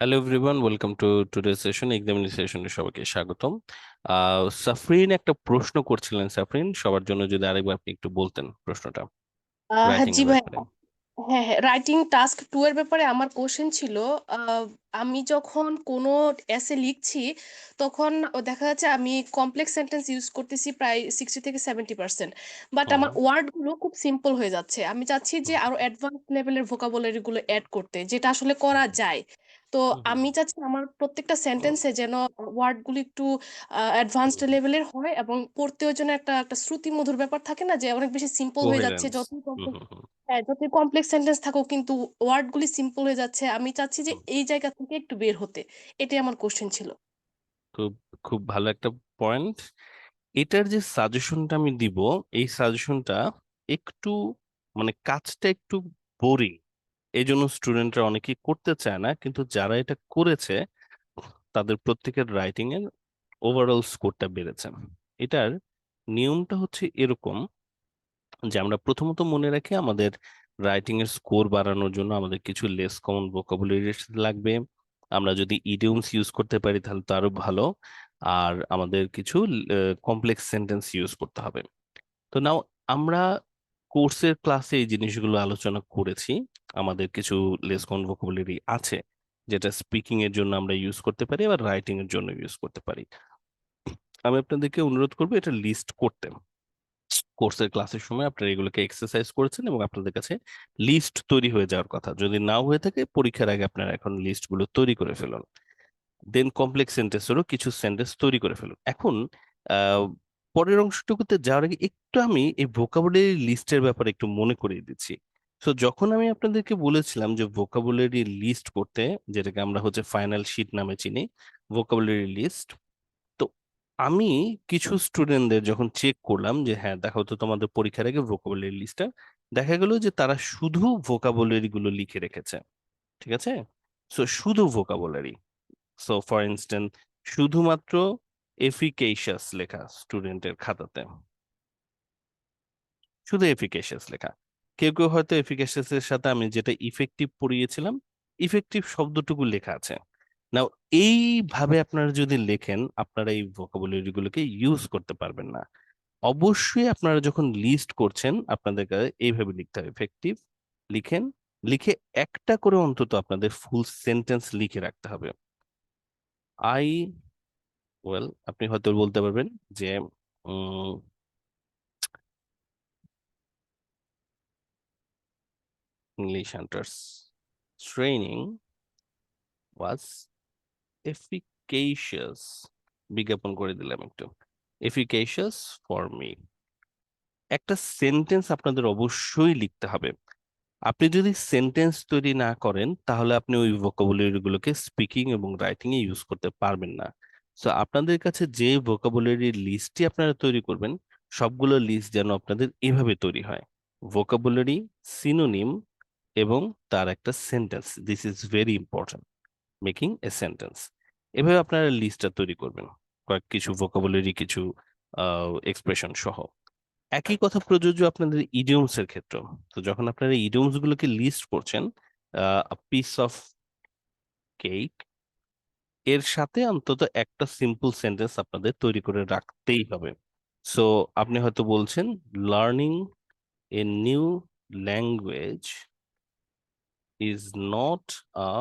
Hello everyone welcome to today session এক্সামিনেশনে সবাইকে স্বাগতম। সাফরিন একটা প্রশ্ন করছিলেন। সাফরিন সবার জন্য যদি আরেকবার আপনি একটু বলতেন প্রশ্নটা। হ্যাঁ জি ভাই। হ্যাঁ হ্যাঁ রাইটিং টাস্ক টু এর ব্যাপারে আমার কোশ্চেন ছিল আমি যখন কোনো এসে লিখছি তখন দেখা যাচ্ছে আমি কমপ্লেক্স সেন্টেন্স ইউজ করতেছি প্রায় সিক্সটি থেকে সেভেন্টি পার্সেন্ট বাট আমার ওয়ার্ডগুলো খুব সিম্পল হয়ে যাচ্ছে। আমি চাচ্ছি যে আরও অ্যাডভান্স লেভেলের ভোকাবুলারি গুলো অ্যাড করতে যেটা আসলে করা যায়। তো আমি চাচ্ছি আমার প্রত্যেকটা সেন্টেন্সে যেন ওয়ার্ডগুলো একটু অ্যাডভান্সড লেভেলের হয় এবং পড়তেও যেন একটা একটা শ্রুতি মধুর ব্যাপার থাকে না যে অনেক বেশি সিম্পল হয়ে যাচ্ছে হুম হ্যাঁ যতই কমপ্লেক্স সেন্টেন্স থাকুক কিন্তু ওয়ার্ড গুলি সিম্পল হয়ে যাচ্ছে। আমি চাচ্ছি যে এই জায়গা থেকে একটু বের হতে। এটাই আমার কোশ্চেন ছিল। খুব খুব ভালো একটা পয়েন্ট এটার যে সাজেশনটা আমি দিব এই সাজেশনটা একটু মানে কাজটা একটু বোরিং এই জন্য স্টুডেন্টরা অনেকেই করতে চায় না, কিন্তু যারা এটা করেছে, তাদের প্রত্যেকের রাইটিং এর ওভারঅল স্কোরটা বেড়েছে। এটার নিয়মটা হচ্ছে এরকম যে, আমরা প্রথমত মনে রাখি আমাদের রাইটিং এর স্কোর বাড়ানোর জন্য আমাদের কিছু লেস কমন ভোকাবুলারি লাগবে। আমরা যদি ইডিয়মস ইউজ করতে পারি, তাহলে তো আরও ভালো। আর আমাদের কিছু কমপ্লেক্স সেন্টেন্স ইউজ করতে হবে। তো নাও আমরা কোর্সের ক্লাসে এই জিনিসগুলো আলোচনা করেছি। আমাদের কিছু লেস কমন ভোকাবুলারি আছে, যেটা স্পিকিং এর জন্য আমরা ইউজ করতে পারি আবার রাইটিং এর জন্য ইউজ করতে পারি। আমি আপনাদেরকে অনুরোধ করব এটা লিস্ট করতে। কোর্সের ক্লাসের সময় আপনারা এগুলোকে এক্সারসাইজ করেছেন এবং আপনাদের কাছে লিস্ট তৈরি হয়ে যাওয়ার কথা। যদি নাও হয়ে থাকে, পরীক্ষার আগে আপনারা এখন লিস্টগুলো তৈরি করে ফেলুন। দেন কমপ্লেক্স সেন্টেন্সেরও কিছু সেন্টেন্স তৈরি করে ফেলুন। এখন পরের অংশটুকুতে যাওয়ার আগে একটু আমি এই ভোকাবুলারি লিস্টের ব্যাপারে একটু মনে করিয়ে দিচ্ছি। তো যখন আমি আপনাদেরকে বলেছিলাম যে ভোকাবুলারি লিস্ট করতে, যেটাকে আমরা হচ্ছে ফাইনাল শিট নামে চিনি ভোকাবুলারি লিস্ট তো আমি কিছু স্টুডেন্টদের যখন চেক করলাম যে হ্যাঁ দেখো তো তোমাদের পরীক্ষার আগে ভোকাবুলারি লিস্টটা দেখা গেল যে তারা শুধু ভোকাবুলারি গুলো লিখে রেখেছে। ঠিক আছে? সো শুধু ভোকাবুলারি সো ফর ইনস্ট্যান্স শুধুমাত্র এফিকেশাস লেখা স্টুডেন্টের খাতাতে। শুধু এফিকেশাস লেখা। কেউ কেউ হয়তো এফিকেশাস এর সাথে আমি যেটা ইফেক্টিভ পড়িয়েছিলাম ইফেক্টিভ শব্দটুকু লেখা আছে। নাও এইভাবে আপনারা যদি লেখেন, আপনারা এই ভোকাবুলারি ইউজ করতে পারবেন না। অবশ্যই আপনারা যখন লিস্ট করছেন, আপনাদের কাছে এইভাবে লিখতে হবে। এফেক্টিভ লিখেন, লিখে একটা করে অন্তত আপনাদের ফুল সেন্টেন্স লিখে রাখতে হবে। আই ওয়েল আপনি হয়তো বলতে পারবেন যে English Hunters training was efficacious বিজ্ঞাপন করে দিলাম একটু। এফিকেশিয়াস ফর মি একটা সেন্টেন্স আপনাদের অবশ্যই লিখতে হবে। আপনি যদি সেন্টেন্স তৈরি না করেন, তাহলে আপনি ওই ভোকাবুলারি গুলোকে স্পিকিং এবং রাইটিং এ ইউজ করতে পারবেন না। সো আপনাদের কাছে যে ভোকাবুলারি লিস্টটি আপনারা তৈরি করবেন, সবগুলো লিস্ট যেন আপনাদের এভাবে তৈরি হয়। ভোকাবুলারি সিনোনিম এবং তার একটা sentence this is very important making a sentence এভাবে আপনারা লিস্টটা তৈরি করবেন, কয়েক কিছু ভোকাবুলারি কিছু এক্সপ্রেশন সহ। একই কথা প্রযোজ্য আপনাদের ইডিয়মস এর ক্ষেত্রে তো যখন আপনারা ইডিয়মস গুলোকে লিস্ট করছেন পিস অফ কেক এর সাথে অন্তত একটা সিম্পল সেন্টেন্স আপনাদের তৈরি করে রাখতেই হবে। সো আপনি হয়তো বলছেন learning a new language is not a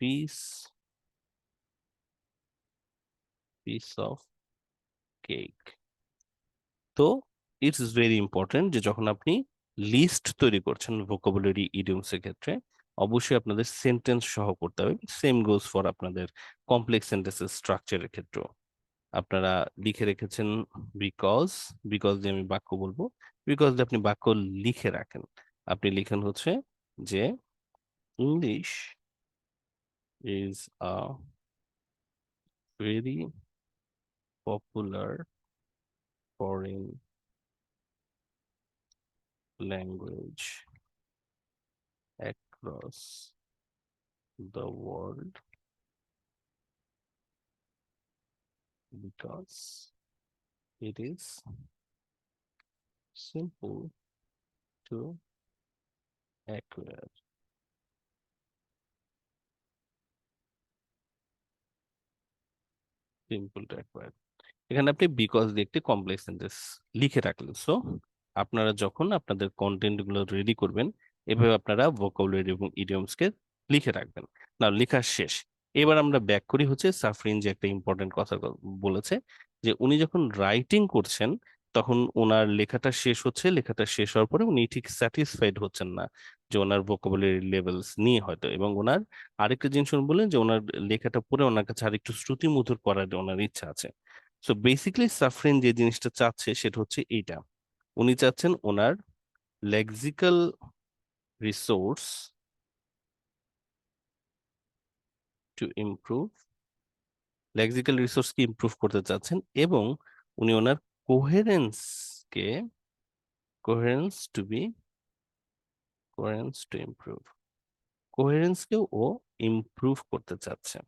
piece piece of cake তো ইটস ভেরি ইম্পর্টেন্ট যে যখন আপনি লিস্ট তৈরি করছেন ভোকাবুলারি ইডিয়মস এর ক্ষেত্রে অবশ্যই আপনাদের সেন্টেন্স সহ করতে হবে। সেম গোজ ফর আপনাদের কমপ্লেক্স সেন্টেন্সের স্ট্রাকচারের ক্ষেত্রেও। আপনারা লিখে রেখেছেন বিকজ বিকজ দিয়ে আমি বাক্য বলব। বিকজ দিয়ে আপনি বাক্য লিখে রাখেন। আপনি লিখেন হচ্ছে যে English is a very popular foreign language. across the world because it is simple to acquire. simple to acquire এখানে আপনি বিকজ দিয়ে একটি কমপ্লেক্স সেন্টেন্স লিখে রাখলেন সো আপনারা যখন আপনাদের কন্টেন্টগুলো রেডি করবেন এভাবে আপনারা ভোকাবুলারি এবং ইডিয়মসকে লিখে রাখবেন। না লেখা শেষ। এবার আমরা ব্যাক করি হচ্ছে সাফরিন যে একটা ইম্পর্টেন্ট কথা বলেছে যে উনি যখন রাইটিং করছেন, তখন ওনার লেখাটা শেষ হচ্ছে, লেখাটা শেষ হওয়ার পরে উনি ঠিক স্যাটিসফাইড হচ্ছেন না যে ওনার ভোকাবুলারি লেভেলস নিয়ে হয়তো এবং ওনার আরেকটা জিনিস উনি বললেন যে ওনার লেখাটা পড়ে ওনার কাছে আরেকটু শ্রুতিমধুর করার ওনার ইচ্ছা আছে। সো বেসিক্যালি সাফরিন যে জিনিসটা চাচ্ছে সেটা হচ্ছে এইটা। উনি চাচ্ছেন ওনার lexical resource to improve lexical রিসোর্সকে improve করতে চাচ্ছেন এবং উনি ওনার কোহেরেন্সকে coherence to be coherence to improve কোহেরেন্সকেও ও ইমপ্রুভ করতে চাচ্ছে,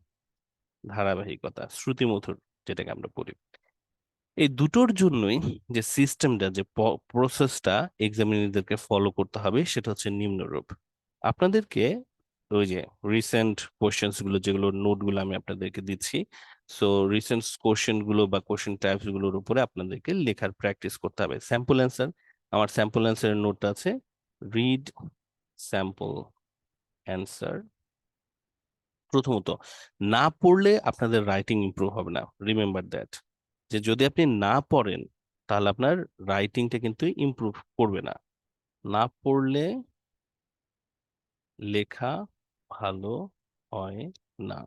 ধারাবাহিকতা, শ্রুতিমধুর যেটাকে আমরা বলি। এই দুটোর জন্যই যে সিস্টেমটা যে প্রসেসটা এক্সামিনারদেরকে ফলো করতে হবে, সেটা হচ্ছে নিম্নরূপ। আপনাদেরকে ওই যে রিসেন্ট কোশ্চেন্সগুলো যেগুলো নোটগুলো আমি আপনাদেরকে দিচ্ছি সো রিসেন্ট কোশ্চেনগুলো বা কোশ্চেন টাইপসগুলোর উপরে আপনাদেরকে লেখার প্র্যাকটিস করতে হবে। স্যাম্পল অ্যান্সার আমার স্যাম্পল অ্যান্সারের নোটটা আছে রিড স্যাম্পল অ্যান্সার প্রথমত, না পড়লে আপনাদের রাইটিং ইমপ্রুভ হবে না। রিমেম্বার দ্যাট যে যদি আপনি না পড়েন, তাহলে আপনার রাইটিংটা কিন্তু ইম্প্রুভ করবে না। না পড়লে লেখা ভালো হয় না।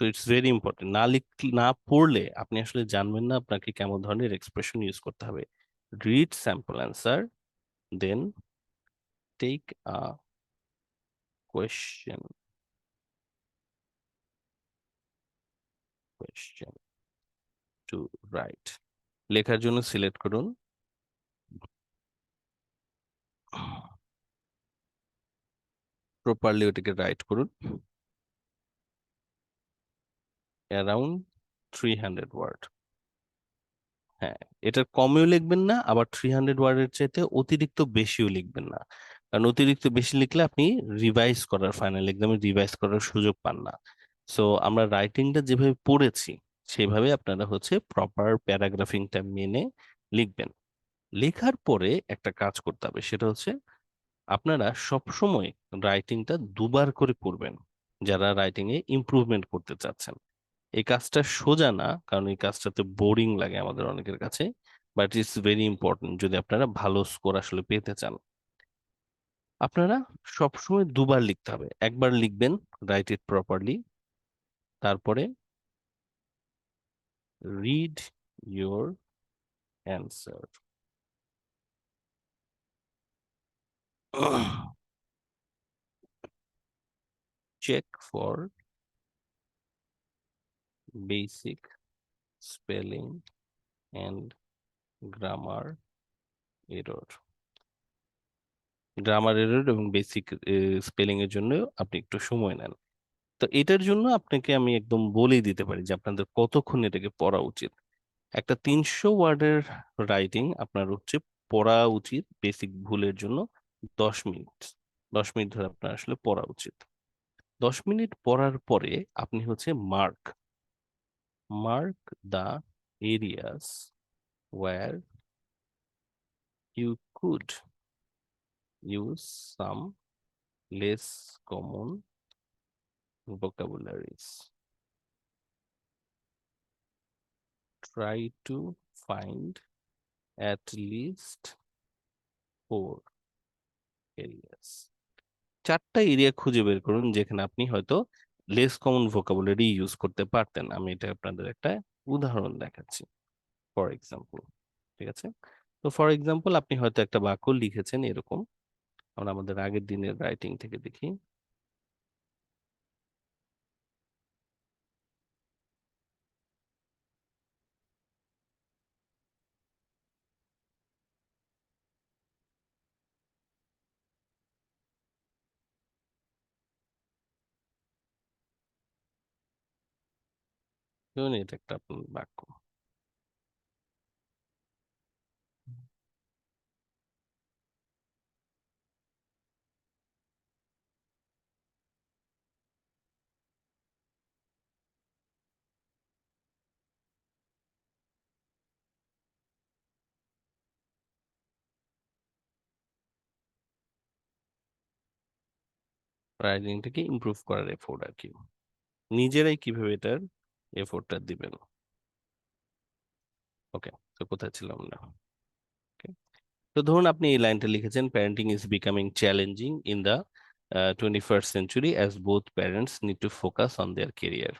তো ইটস ভেরি ইম্পর্টেন্ট না লিখ না পড়লে আপনি আসলে জানবেন না আপনাকে কেমন ধরনের এক্সপ্রেশন ইউজ করতে হবে। Read sample answer then take a question question to write লেখার জন্য সিলেক্ট করুন। প্রপারলি ওটাকে রাইট করুন। অ্যারাউন্ড থ্রি হান্ড্রেড ওয়ার্ড হ্যাঁ এটার কমেও লিখবেন না, আবার থ্রি হান্ড্রেড ওয়ার্ডের চাইতে অতিরিক্ত বেশিও লিখবেন না। কারণ অতিরিক্ত বেশি লিখলে আপনি রিভাইজ করার ফাইনাল এক্সামে রিভাইজ করার সুযোগ পান না। সো আমরা রাইটিংটা যেভাবে পড়েছি সেভাবে আপনারা হচ্ছে প্রপার প্যারাগ্রাফিংটা মেনে লিখবেন। লেখার পরে একটা কাজ করতে হবে, সেটা হচ্ছে আপনারা সব সময় রাইটিংটা দুবার করে পড়বেন, যারা রাইটিং এ ইমপ্রুভমেন্ট করতে চাচ্ছেন। এই কাজটা সোজা না, কারণ এই কাজটাতে বোরিং লাগে আমাদের অনেকের কাছে বাট ইটস ভেরি ইম্পর্টেন্ট যদি আপনারা ভালো স্কোর আসলে পেতে চান। আপনারা সবসময় দুবার লিখতে হবে, একবার লিখবেন রাইট ইট প্রপারলি তারপরে read your answer check for basic spelling and grammar error. Grammar error এবং বেসিক স্পেলিং এর জন্য আপনি একটু সময় নেন। তো এটার জন্য আপনাকে আমি একদম বলেই দিতে পারি যে আপনাদের কতক্ষণ এটাকে পড়া উচিত। একটা তিনশো ওয়ার্ডের রাইটিং আপনার হচ্ছে পড়া উচিত বেসিক ভুলের জন্য দশ মিনিট। দশ মিনিট ধরে আপনার আসলে পড়া উচিত। দশ মিনিট পড়ার পরে আপনি হচ্ছে mark mark the areas where you could use some less common vocabularies. Try to find at least four areas. চারটা এরিয়া খুঁজে বের করুন যেখানে আপনি হয়তো লেস কমন ভোকাবুলারি ইউজ করতে পারতেন আমি এটা আপনাদের একটা উদাহরণ দেখাচ্ছি ফর এক্সাম্পল ঠিক আছে তো ফর এক্সাম্পল আপনি হয়তো একটা বাক্য লিখেছেন এরকম আমরা আমাদের আগের দিনের রাইটিং থেকে দেখি ইউনিট একটা বাক্য। রাইটিংটাকে ইমপ্রুভ করার এফোর্ড আর কি? নিজেরাই কীভাবে এটার এফোর্টটা দিবেন। ওকে, তো কোথায় ছিলাম না. তো ধরুন আপনি এই লাইনটা লিখেছেন parenting is becoming challenging in the twenty first century as both parents need to focus on their career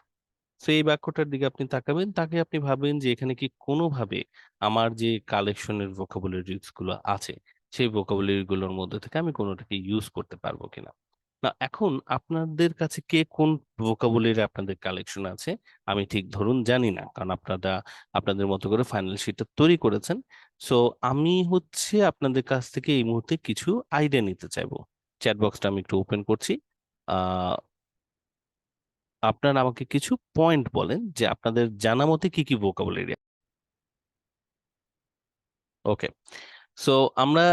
তো এই বাক্যটার দিকে আপনি তাকাবেন, তাকে আপনি ভাবেন যে এখানে কি কোনোভাবে আমার যে কালেকশনের ভোকাবুলারিজগুলো আছে, সেই ভোকাবুলারি গুলোর মধ্যে থেকে আমি কোনোটাকে ইউজ করতে পারব কিনা। না, এখন আপনাদের কাছে কে কোন ভোকাবুলারি আপনাদের কালেকশন আছে? আমি ঠিক ধরুন জানি না, কারণ আপনারা, আপনাদের মতো করে ফাইনাল শিটটা তৈরি করেছেন। সো আমি হচ্ছে আপনাদের কাছ থেকে এই মুহূর্তে কিছু আইডিয়া নিতে চাইব। চ্যাট বক্সটা আমি একটু ওপেন করছি। আপনারা আমাকে কিছু পয়েন্ট বলেন যে আপনাদের জানা মতে কি কি ভোকাবুলারি ওকে সো আমরা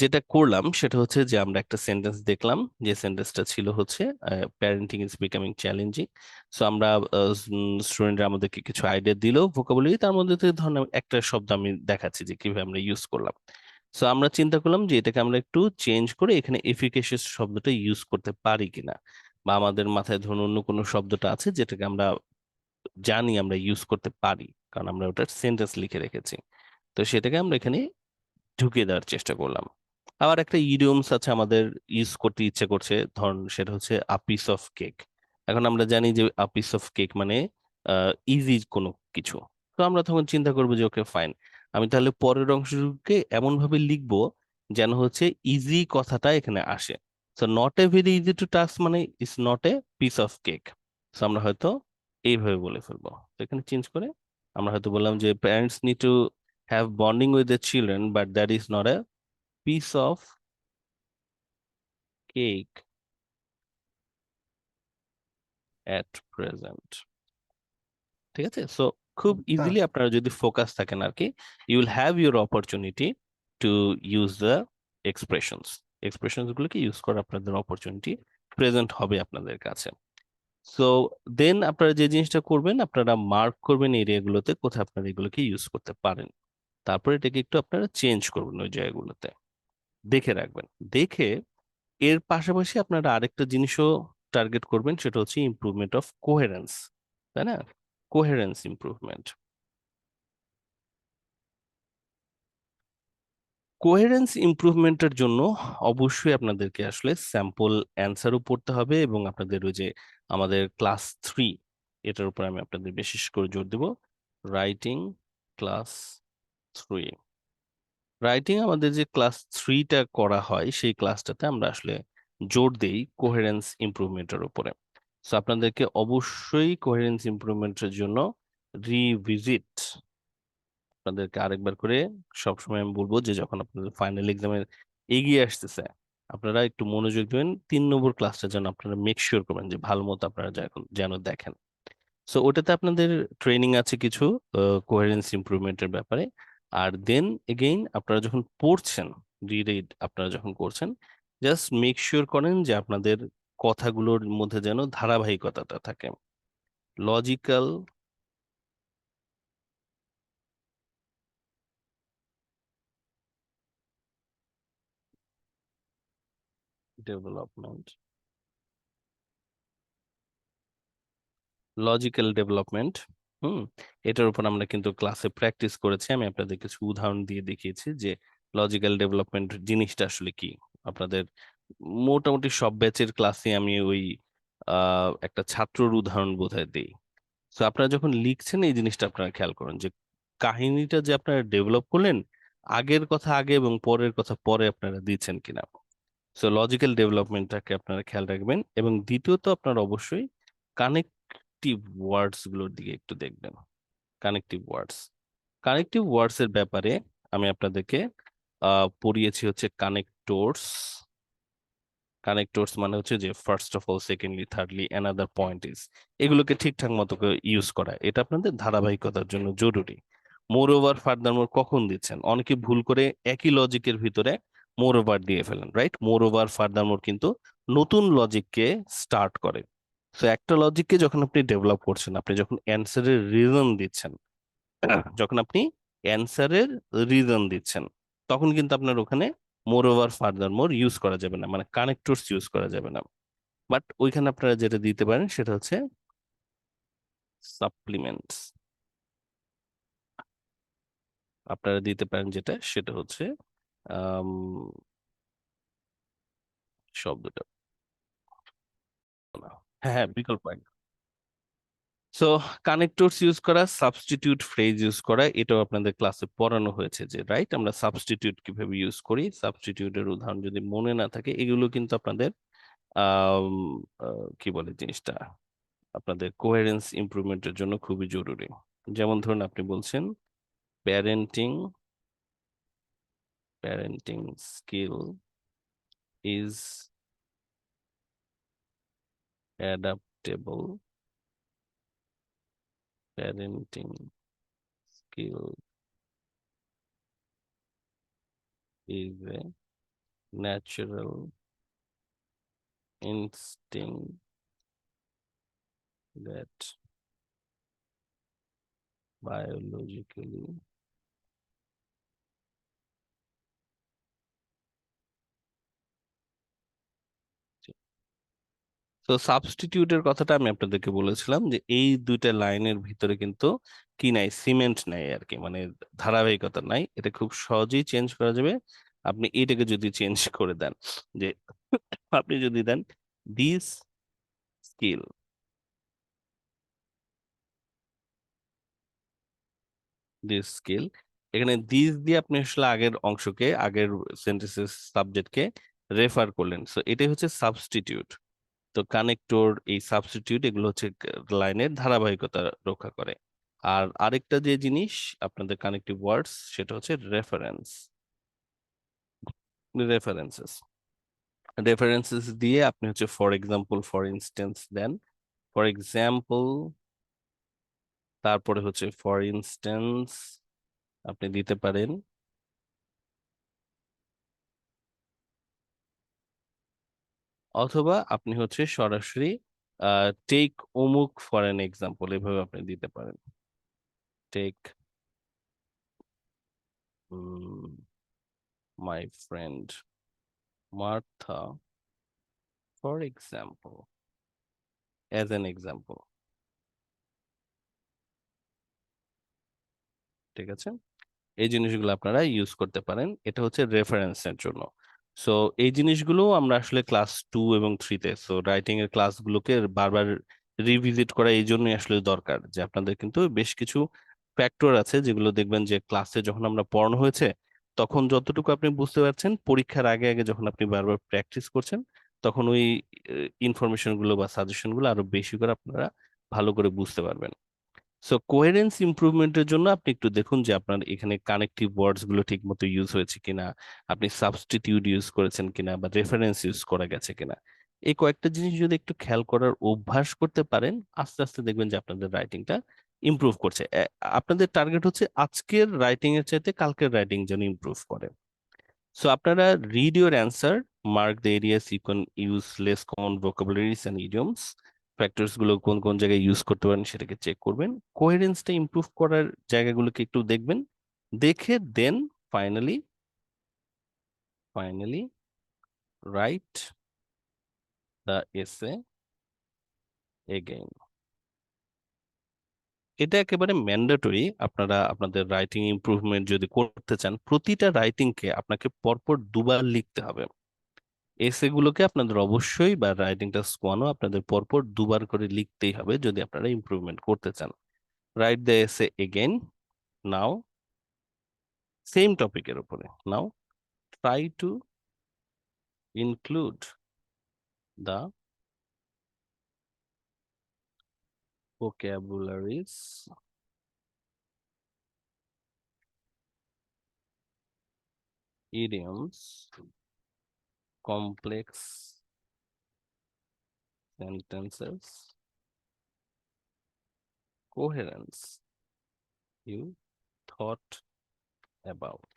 যেটা করলাম সেটা হচ্ছে যে, আমরা একটা সেন্টেন্স দেখলাম, যে সেন্টেন্সটা ছিল হচ্ছে parenting is becoming challenging so আমরা স্টুডেন্টরা আমাদেরকে কিছু আইডিয়া দিল ভোকাবুলারি তার মধ্যে থেকে ধরুন একটা শব্দ আমি দেখাচ্ছি যে কীভাবে আমরা ইউজ করলাম। সো আমরা চিন্তা করলাম যে এটাকে আমরা একটু চেঞ্জ করে এখানে এফিকেশিয়াস শব্দটা ইউজ করতে পারি কিনা। বা আমাদের মাথায় ধরুন অন্য কোনো শব্দটা আছে যেটাকে আমরা জানি আমরা ইউজ করতে পারি, কারণ আমরা ওটার সেন্টেন্স লিখে রেখেছি। তো সেটাকে আমরা এখানে ঢুকিয়ে দেওয়ার চেষ্টা করলাম। আবার একটা ইডিয়মস আছে আমাদের ইউজ করতে ইচ্ছে করছে। ধরুন সেটা হচ্ছে আ পিস অফ কেক এখন আমরা জানি যে আ পিস অফ কেক মানে ইজি কোনো কিছু। তো আমরা তখন চিন্তা করব যে ওকে ফাইন আমি তাহলে পরের অংশটুকুকে এমনভাবে লিখব যেন হচ্ছে ইজি কথাটা এখানে আসে। So not a very easy to task মানে it's not a piece of cake so আমরা হয়তো এইভাবে বলে ফেলব। তো এখানে চেঞ্জ করে আমরা হয়তো বললাম যে parents need to have bonding with the children, but that is not a piece of cake at present. ঠিক আছে? সো খুব ইজিলি আপনারা যদি ফোকাস থাকেন আর কি you will have your opportunity to use the expressions expressions গুলোকে use করার আপনাদের অপরচুনিটি প্রেজেন্ট হবে আপনাদের কাছে। সো দেন আপনারা যে জিনিসটা করবেন আপনারা মার্ক করবেন এরিয়াগুলোতে কোথায় আপনারা এগুলোকে ইউজ করতে পারেন। তারপরে এটাকে একটু আপনারা চেঞ্জ করবেন ওই জায়গাগুলোতে। দেখে রাখবেন। দেখে এর পাশাপাশি আপনারা আরেকটা জিনিসও টার্গেট করবেন, সেটা হচ্ছে ইমপ্রুভমেন্ট অফ কোহেরেন্স তাই না? কোহেরেন্স ইমপ্রুভমেন্ট কোহেরেন্স ইমপ্রুভমেন্টের জন্য অবশ্যই আপনাদেরকে আসলে স্যাম্পল অ্যান্সারও পড়তে হবে এবং আপনাদের ওই যে আমাদের ক্লাস থ্রি এটার উপর আমি আপনাদের বিশেষ করে জোর দেব। রাইটিং ক্লাস থ্রি রাইটিং আমাদের যে ক্লাস থ্রিটা করা হয়, সেই ক্লাসটাতে আমরা আসলে জোর দেই কোহেরেন্স ইমপ্রুভমেন্টের উপরে। সো আপনাদেরকে অবশ্যই কোহেরেন্স ইমপ্রুভমেন্টের জন্য রিভিজিট আপনাদেরকে আরেকবার করে সবসময় আমি বলব যে, যখন আপনাদের ফাইনাল এক্সামের এগিয়ে আসতেছে, আপনারা একটু মনোযোগ দেবেন, তিন নম্বর ক্লাসটা যেন আপনারা মেক শিওর করবেন যে, ভালো মতো আপনারা যেন দেখেন। সো ওটাতে আপনাদের ট্রেনিং আছে কিছু কোহেরেন্স ইমপ্রুভমেন্টের ব্যাপারে। আর দেন এগেইন আপনারা যখন পড়ছেন রিড আপনারা যখন করছেন জাস্ট মেক শিওর করেন যে আপনাদের কথাগুলোর মধ্যে যেন ধারাবাহিকতাটা থাকে। Logical development logical development hmm, এটার উপর আমরা কিন্তু ক্লাসে প্র্যাকটিস করেছি। আমি আপনাদের কিছু উদাহরণ দিয়ে দেখিয়েছি যে লজিক্যাল ডেভেলপমেন্ট জিনিসটা আসলে কি। আপনাদের মোটামুটি সব ব্যাচের ক্লাসে আমি ওই একটা ছাত্রর উদাহরণ বোধহয় দিই। তো আপনারা যখন লিখছেন, এই জিনিসটা আপনারা খেয়াল করেন যে কাহিনীটা যে আপনারা ডেভেলপ করলেন, আগের কথা আগে এবং পরের কথা পরে আপনারা দিচ্ছেন কিনা। সো লজিক্যাল ডেভেলপমেন্টটাকে আপনারা খেয়াল রাখবেন এবং দ্বিতীয়ত আপনারা অবশ্যই কানেক্টিভ ওয়ার্ডসগুলোর দিকে একটু দেখবেন। কানেক্টিভ ওয়ার্ডস কানেক্টিভ ওয়ার্ডস এর ব্যাপারে আমি আপনাদেরকে পড়িয়েছি হচ্ছে কানেক্টরস কানেক্টরস মানে হচ্ছে যে first of all secondly thirdly another point is এগুলোকে ঠিকঠাক মতো ইউজ করা। এটা আপনাদের ধারাবাহিকতার জন্য জরুরি। মোর ওভার ফার্দার মোর কখন দিচ্ছেন? অনেকে ভুল করে একই লজিকের ভিতরে মোর ওভার দিয়ে ফেলেন right moreover furthermore কিন্তু নতুন লজিককে স্টার্ট করে। সো একটা লজিককে যখন আপনি ডেভেলপ করছেন আপনি যখন অ্যান্সারের রিজন দিচ্ছেন যখন আপনি অ্যান্সারের রিজন দিচ্ছেন তখন কিন্তু আপনার ওখানে moreover furthermore use করা যাবে না মানে কানেক্টরস ইউজ করা যাবে না। বাট ওইখানে আপনারা যেটা দিতে পারেন সেটা হচ্ছে সাপ্লিমেন্টস আপনারা দিতে পারেন যেটা সেটা হচ্ছে শব্দটা। হ্যাঁ হ্যাঁ বিকল্প সো কানেক্টরস ইউজ করা সাবস্টিটিউট ফ্রেজ ইউজ করা, এটাও আপনাদের ক্লাসে পড়ানো হয়েছে যে রাইট আমরা সাবস্টিটিউট কীভাবে ইউজ করি? সাবস্টিটিউটের উদাহরণ যদি মনে না থাকে, এগুলো কিন্তু আপনাদের কি বলে জিনিসটা? আপনাদের কোহেরেন্স ইমপ্রুভমেন্টের জন্য খুবই জরুরি। যেমন ধরুন আপনি বলছেন parenting parenting skill is adaptable parenting skill is a natural instinct that biologically তো সাবস্টিটিউটের কথাটা আমি আপনাদেরকে বলেছিলাম যে, এই দুইটা লাইনের ভিতরে কিন্তু কি নাই? সিমেন্ট নাই আর কি মানে ধারাবাহিকতা নাই। এটা খুব সহজেই চেঞ্জ করা যাবে। আপনি এটাকে যদি চেঞ্জ করে দেন, যে আপনি যদি দেন দিস স্কিল দিস স্কিল এখানে দিস দিয়ে আপনি আসলে আগের অংশকে, আগের সেন্টেন্সের সাবজেক্টকে রেফার করলেন। সো এটাই হচ্ছে সাবস্টিটিউট তো কানেক্টর, এই সাবস্টিটিউট এগুলো হচ্ছে লাইনের ধারাবাহিকতা রক্ষা করে। আর আরেকটা যে জিনিস আপনাদের কানেক্টিভ ওয়ার্ডস সেটা হচ্ছে রেফারেন্স রেফারেন্সেস রেফারেন্সেস দিয়ে আপনি হচ্ছে for example for instance then. For example তারপরে হচ্ছে ফর ইনস্টেন্স আপনি দিতে পারেন। অথবা আপনি হচ্ছে সরাসরি টেক অমুক ফর এন এক্সাম্পল এভাবে আপনি দিতে পারেন। Take my friend Martha for example as an example ঠিক আছে? এই জিনিসগুলো আপনারা ইউজ করতে পারেন। এটা হচ্ছে রেফারেন্সের জন্য। সো এই জিনিসগুলো আমরা আসলে ক্লাস টু এবং থ্রিতে সো রাইটিং এর ক্লাসগুলোকে বারবার রিভিজিট করা এই জন্যই আসলে দরকার যে আপনাদের কিন্তু বেশ কিছু ফ্যাক্টর আছে যেগুলো দেখবেন যে ক্লাসে যখন আমরা পড়ানো হয়েছে, তখন যতটুকু আপনি বুঝতে পারছেন, পরীক্ষার আগে আগে যখন আপনি বারবার প্র্যাকটিস করছেন, তখন ওই ইনফরমেশনগুলো বা সাজেশনগুলো আরও বেশি করে আপনারা ভালো করে বুঝতে পারবেন। সো কোহেরেন্স ইমপ্রুভমেন্টের জন্য আপনি একটু দেখুন যে আপনার এখানে কানেক্টিভ ওয়ার্ডসগুলো ঠিক মতো ইউজ হয়েছে কিনা, আপনি সাবস্টিটিউট ইউজ করেছেন কিনা বা রেফারেন্স ইউজ করা গেছে কিনা। এই কয়েকটা জিনিস যদি একটু খেয়াল করার অভ্যাস করতে পারেন, আস্তে আস্তে দেখবেন যে আপনাদের রাইটিংটা ইমপ্রুভ করছে। আপনাদের টার্গেট হচ্ছে আজকের রাইটিং এর চাইতে কালকের রাইটিং যেন ইমপ্রুভ করে। সো আপনারা read your answer mark the areas you can use less common vocabularies and idioms ফ্যাক্টরসগুলো কোন কোন জায়গায় ইউজ করতে পারেন সেটাকে চেক করবেন। কোহেরেন্সটা ইমপ্রুভ করার জায়গাগুলোকে একটু দেখবেন। দেখে দেন finally finally write the essay again এটা একেবারে ম্যান্ডেটরি আপনারা আপনাদের রাইটিং ইমপ্রুভমেন্ট যদি করতে চান, প্রতিটা রাইটিংকে আপনাকে পরপর দুবার লিখতে হবে। এসে গুলোকে আপনাদের অবশ্যই বা রাইটিংটা স্কোয়ানো আপনাদের পরপর দুবার করে লিখতেই হবে যদি আপনারা ইমপ্রুভমেন্ট করতে চান। Write the essay again now same টপিকের উপরে now try to include the vocabularies idioms complex sentences. Coherence you thought about.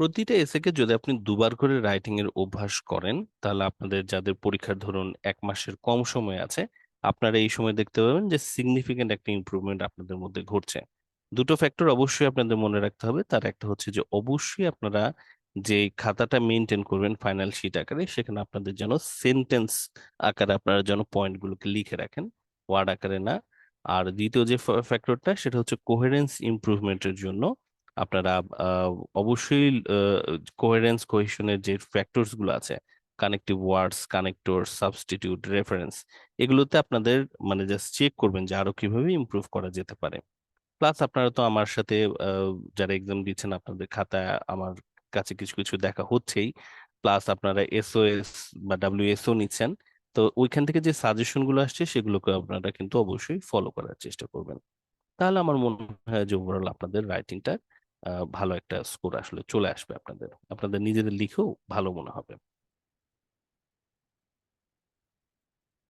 প্রতিটা এসেকে যদি আপনি দুবার করে রাইটিং এর অভ্যাস করেন, তাহলে আপনাদের যাদের পরীক্ষার ধরুন এক মাসের কম সময় আছে, আপনারা এই সময় দেখতে পাবেন যে সিগনিফিকেন্ট একটা ইমপ্রুভমেন্ট আপনাদের মধ্যে ঘটছে। দুটো ফ্যাক্টর অবশ্যই আপনাদের মনে রাখতে হবে। তার একটা হচ্ছে যে অবশ্যই আপনারা যে খাতাটা মেনটেন করবেন ফাইনাল শিট আকারে, সেখানে আপনাদের যেন সেন্টেন্স আকারে আপনারা যেন পয়েন্ট গুলোকে লিখে রাখেন ওয়ার্ড আকারে না। আর দ্বিতীয় যে ফ্যাক্টরটা সেটা হচ্ছে কোহেরেন্স ইমপ্রুভমেন্টের জন্য আপনারা অবশ্যই কোহেরেন্স কোহেশনের যে ফ্যাক্টরসগুলো আছে connective words connector substitute reference এগুলোতে আপনাদের মানে জাস্ট চেক করবেন যে আরও কীভাবে ইমপ্রুভ করা যেতে পারে। প্লাস আপনারা তো আমার সাথে যারা এক্সাম দিচ্ছেন, আপনাদের খাতায় আমার কাছে কিছু কিছু দেখা হচ্ছেই। প্লাস আপনারা এসওএস বা ডাব্লিউএসও নিচ্ছেন। তো ওইখান থেকে যে সাজেশনগুলো আসছে, সেগুলোকে আপনারা কিন্তু অবশ্যই ফলো করার চেষ্টা করবেন। তাহলে আমার মনে হয় যে ওভারঅল আপনাদের রাইটিংটা ভালো একটা স্কোর আসলে চলে আসবে আপনাদের। আপনাদের নিজেদের লিখেও ভালো মনে হবে।